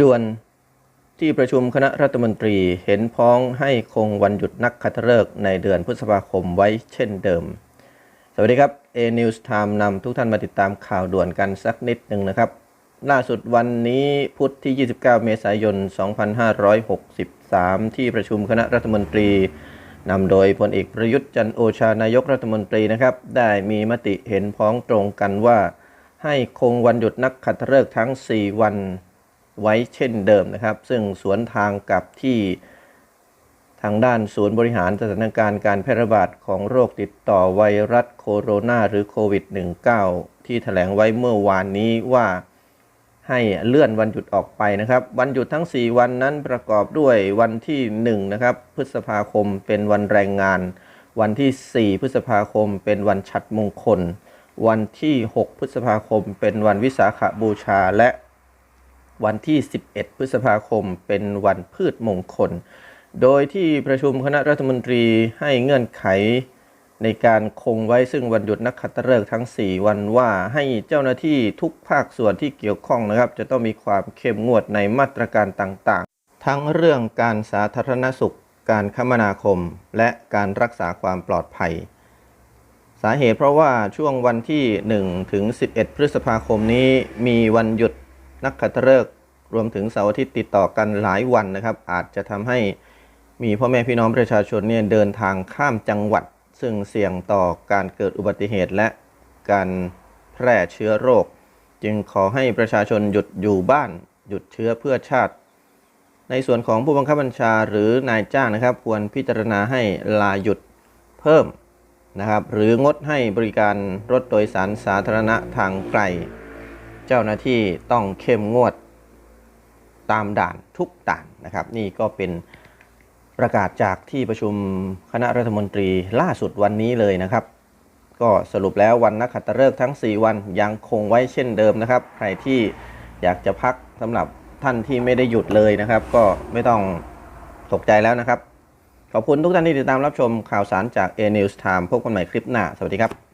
ด่วนที่ประชุมคณะรัฐมนตรีเห็นพ้องให้คงวันหยุดนักขัตฤกษ์ในเดือนพฤษภาคมไว้เช่นเดิม สวัสดีครับ A News Time นำทุกท่านมาติดตามข่าวด่วนกันสักนิดหนึ่งนะครับ ล่าสุดวันนี้พุธที่ 29 เมษายน 2563 ที่ประชุมคณะรัฐมนตรีนำโดยพลเอกประยุทธ์จันโอชานายกรัฐมนตรีนะครับ ได้มีมติเห็นพ้องตรงกันว่า ให้คงวันหยุดนักขัตฤกษ์ทั้ง 4 วัน ไว้เช่นเดิมนะครับ ซึ่งสวนทางกับที่ทางด้านศูนย์บริหารสถานการณ์การแพร่ระบาดของโรคติดต่อไวรัสโคโรนาหรือโควิด -19 ที่แถลงไว้เมื่อวานนี้ว่าให้เลื่อนวันหยุดออกไปนะครับ วันหยุดทั้ง 4 วันนั้นประกอบด้วยวันที่1นะครับพฤษภาคมเป็นวันแรงงาน วันที่ 4 พฤษภาคมเป็นวันฉัตรมงคล วันที่ 6 พฤษภาคมเป็นวันวิสาขบูชาและ วันที่ 11 พฤษภาคม เป็นวันพืชมงคล โดยที่ประชุมคณะรัฐมนตรีให้เงื่อนไขในการคงไว้ซึ่งวันหยุดนักขัตฤกษ์ทั้ง 4 วันว่าให้เจ้าหน้าที่ทุกภาคส่วนที่เกี่ยวข้องนะครับ จะต้องมีความเข้มงวดในมาตรการต่างๆ ทั้งเรื่องการสาธารณสุข การคมนาคม และการรักษาความปลอดภัย สาเหตุเพราะว่าช่วงวันที่ 1 ถึง 11 พฤษภาคมนี้มีวันหยุด นักขัตฤกษ์รวมถึงเสาร์อาทิตย์ติดต่อกันหลายวันนะครับ อาจจะทำให้มีพ่อแม่พี่น้องประชาชนเนี่ยเดินทางข้ามจังหวัด ซึ่งเสี่ยงต่อการเกิดอุบัติเหตุและการแพร่เชื้อโรค จึงขอให้ประชาชนหยุดอยู่บ้านหยุดเชื้อเพื่อชาติ ในส่วนของผู้บังคับบัญชาหรือนายจ้างนะครับ ควรพิจารณาให้ลาหยุดเพิ่มนะครับ หรืองดให้บริการรถโดยสารสาธารณะทางไกล เจ้าหน้าที่ต้องเข้มงวดตามด่านทุกด่านนะครับ นี่ก็เป็นประกาศจากที่ประชุมคณะรัฐมนตรีล่าสุดวันนี้เลยนะครับ ก็สรุปแล้ววันนักขัตฤกษ์ทั้ง 4 วันยังคงไว้เช่นเดิมนะครับ ใครที่อยากจะพักสำหรับท่านที่ไม่ได้หยุดเลยนะครับ ก็ไม่ต้องตกใจแล้วนะครับ ขอบคุณทุกท่านที่ติดตามรับชมข่าวสารจาก A News Time พบกันใหม่คลิปหน้า สวัสดีครับ